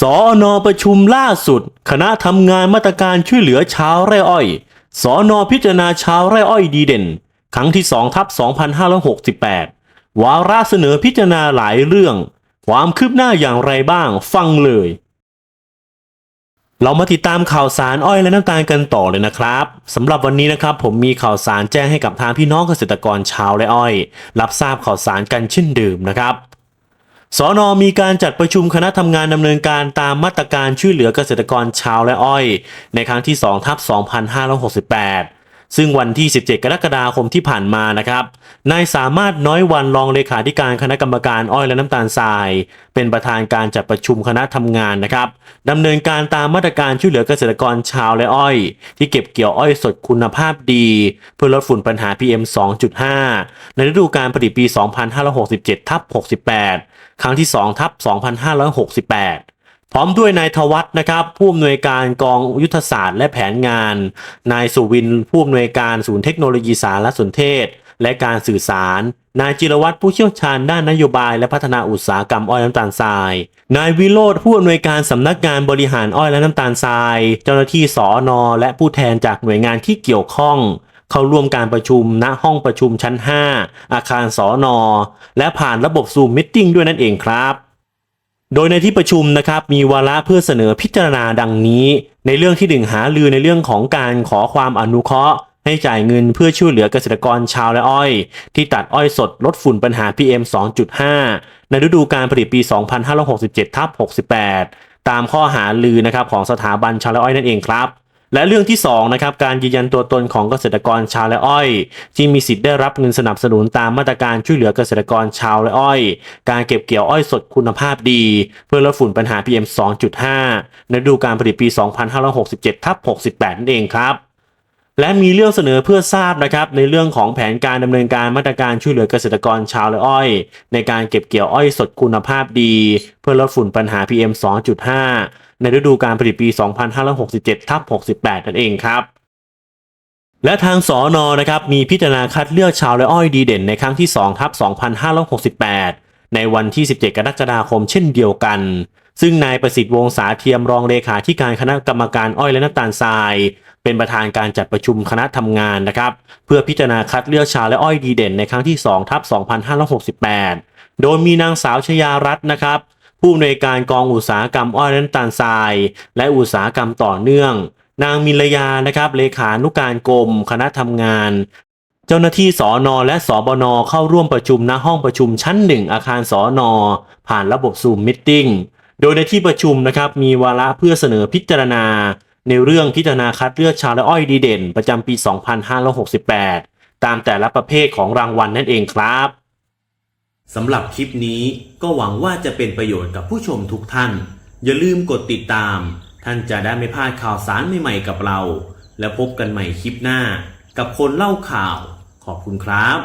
สอนอประชุมล่าสุด คณะทำงานมาตรการช่วยเหลือชาวไร่อ้อย สอนอพิจารณาชาวไร่อ้อยดีเด่น ครั้งที่2ทับ2568 วาระเสนอพิจารณาหลายเรื่อง ความคืบหน้าอย่างไรบ้าง ฟังเลย เรามาติดตามข่าวสารอ้อยและน้ำตาลกันต่อเลยนะครับสำหรับวันนี้นะครับ ผมมีข่าวสารแจ้งให้กับทางพี่น้องเกษตรกรชาวไร่อ้อย รับทราบข่าวสารกันเช่นเดิมนะครับ สอนอมีการจัดประชุมคณะทำงานดำเนินการตามมาตรการช่วยเหลือเกษตรกรชาวและอ้อย ในครั้งที่2ทับ2568 ซึ่งวันที่ 17 กรกฎาคมที่ผ่านมานะครับ นายสามารถน้อยวันรองเลขาธิการคณะกรรมการอ้อยและน้ำตาลทราย เป็นประธานการจัดประชุมคณะทำงานนะครับดำเนินการตามมาตรการช่วยเหลือเกษตรกรชาวและอ้อย ที่เก็บเกี่ยวอ้อยสดคุณภาพดี เพื่อลดฝุ่นปัญหา PM 2.5 ในฤดูกาลผลิตปี 2567ทับ68 ครั้งที่ 2ทับ2568 พร้อมด้วยนายทวัฒน์นะครับผู้อำนวยการกองยุทธศาสตร์และแผนงาน นายสุวินผู้อำนวยการศูนย์เทคโนโลยีสารสนเทศ และการสื่อสาร นายจิรวัตรผู้เชี่ยวชาญด้านนโยบายและพัฒนาอุตสาหกรรมอ้อยน้ำตาลทราย นายวิโรธผู้อำนวยการสำนักงานบริหารอ้อยและน้ำตาลทราย เจ้าหน้าที่สอนอและผู้แทนจากหน่วยงานที่เกี่ยวข้องเข้าร่วมการประชุมณห้องประชุมชั้น 5 อาคารสอนอและผ่านระบบซูมมิทติ้งด้วยนั่นเองครับ โดยในที่ประชุมนะครับมีวาระเพื่อเสนอพิจารณาดังนี้ ในเรื่องที่ดึงหาลือในเรื่องของการขอความอนุเคราะห์ ให้จ่ายเงินเพื่อช่วยเหลือเกษตรกรชาวและอ้อย ที่ตัดอ้อยสดลดฝุ่นปัญหา PM 2.5 ในฤดูการผลิตปี 2567ทับ68 ตามข้อหาลือนะครับของสถาบันชาวและอ้อยนั่นเองครับ และเรื่องที่2นะครับการยืนยันตัวตนของเกษตรกรชาวและอ้อย ที่มีสิทธิ์ได้รับเงินสนับสนุนตามมาตรการช่วยเหลือเกษตรกรชาวและอ้อย การเก็บเกี่ยวอ้อยสดคุณภาพดี เพื่อลดฝุ่นปัญหา PM 2.5 ในฤดูการผลิตปี 2567ทับ68นั่นเองครับ และมีเรื่องเสนอเพื่อทราบนะครับในเรื่องของแผนการดำเนินการมาตรการช่วยเหลือเกษตรกรชาวและอ้อย ในการเก็บเกี่ยวอ้อยสดคุณภาพดี เพื่อลดฝุ่นปัญหา PM 2.5 ในฤดูการผลิตปี 2567ทับ68 นั่นเองครับและทางสอนอนะครับมีพิจารณาคัดเลือกชาวและอ้อยดีเด่นในครั้งที่2ทับ2568 ในวันที่ 17 กรกฎาคมเช่นเดียวกัน ซึ่งนายประสิทธิ์วงศาเทียมรองเลขาธิการคณะกรรมการอ้อยและน้ำตาลทราย เป็นประธานการจัดประชุมคณะทำงานนะครับ เพื่อพิจารณาคัดเลือกชาและอ้อยดีเด่นในครั้งที่2ทับ2568 โดยมีนางสาวชยารัตน์นะครับผู้อำนวยการกองอุตสาหกรรมอ้อยและน้ำตาลทราย และอุตสาหกรรมต่อเนื่อง นางมิลยานะครับเลขานุการกรม คณะทำงาน เจ้าหน้าที่สอนอและสบนเข้าร่วมประชุมณห้องประชุมชั้นหนึ่งอาคารสอนอผ่านระบบซูมมิทติ้งโดยในที่ประชุมนะครับมีวาระเพื่อเสนอพิจารณา ในเรื่องพิจารณาคัดเลือกชาและอ้อยดีเด่น ประจำปี 2568 ตามแต่ละประเภทของรางวัลนั่นเองครับสำหรับคลิปนี้ก็หวังว่าจะเป็นประโยชน์กับผู้ชมทุกท่าน อย่าลืมกดติดตาม ท่านจะได้ไม่พลาดข่าวสารใหม่ๆกับเรา แล้วพบกันใหม่คลิปหน้า กับคนเล่าข่าว ขอบคุณครับ